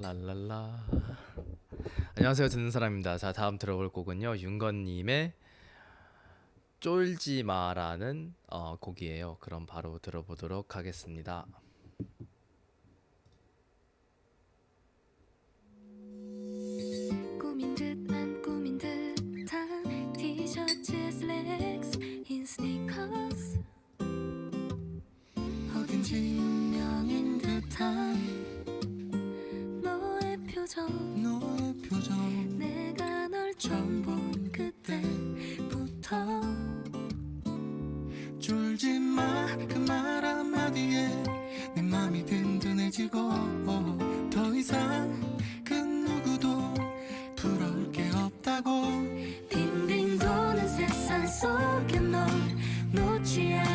랄랄라. 안녕하세요. 듣는 사람입니다. 자 다음 들어볼 곡은요. 윤건 님의 쫄지 마라는 어, 곡이에요. 그럼 바로 들어보도록 하겠습니다. 꾸민 듯 안 꾸민 듯한 티셔츠에 슬랙스 흰 스니커스. 어딘지 운명인 듯한 표정. 너의 표정. 내가 널 처음 본 그때부터 졸지 마 그 말 한마디에 내 맘이 든든해지고 더 이상 그 누구도 부러울 게 없다고. 빙빙 도는 세상 속에 널 놓지 않을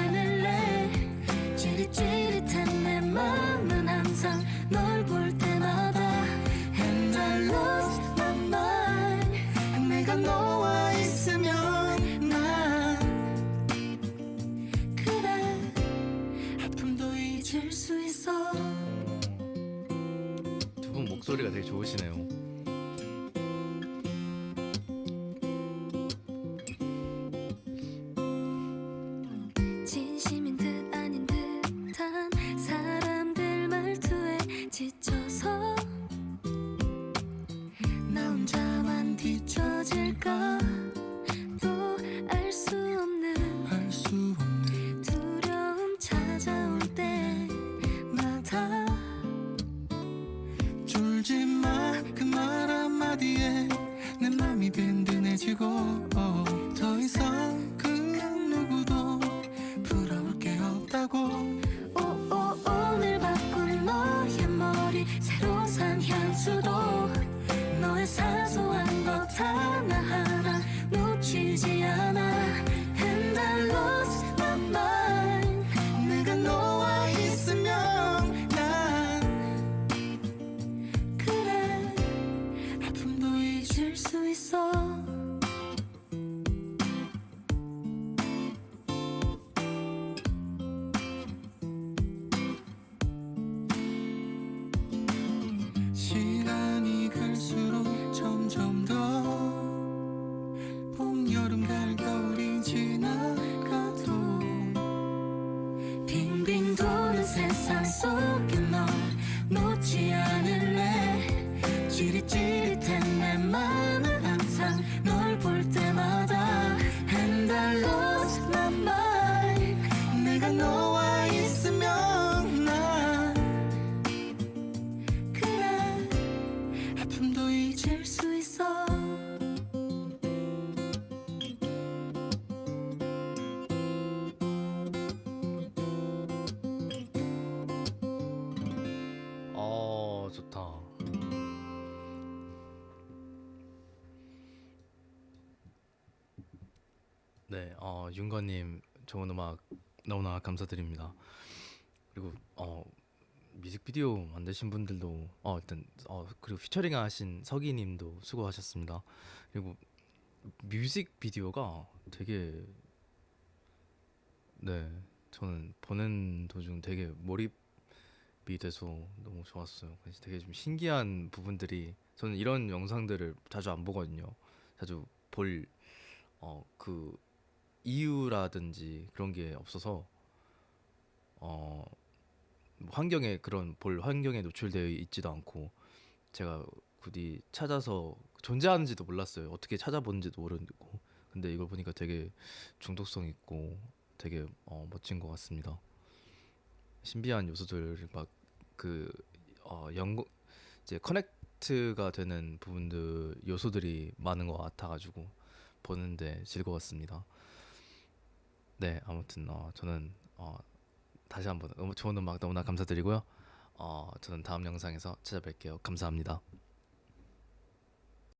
목소리가 되게 좋으시네요 한마디에 내 맘이 든든해지고 네, 어, 윤건님 좋은 음악 너무나 감사드립니다. 그리고 어, 뮤직비디오 만드신 분들도 어, 일단 어, 그리고 피처링 하신 서기님도 수고하셨습니다. 그리고 뮤직비디오가 되게 네, 저는 보는 도중 되게 몰입이 돼서 너무 좋았어요. 그래서 되게 좀 신기한 부분들이 저는 이런 영상들을 자주 안 보거든요. 자주 볼 어 그 이유라든지 그런 게 없어서 어 환경에 그런 볼 환경에 노출되어 있지도 않고 제가 굳이 찾아서 존재하는지도 몰랐어요. 어떻게 찾아보는지도 모르고 근데 이걸 보니까 되게 중독성 있고 되게 어, 멋진 것 같습니다. 신비한 요소들 막그 어, 연구 이제 커넥트가 되는 부분들 요소들이 많은 것 같아가지고 보는데 즐거웠습니다. 네 아무튼 어, 저는 어, 다시 한번 너무 좋은 음악 너무나 감사드리고요. 어, 저는 다음 영상에서 찾아뵐게요. 감사합니다.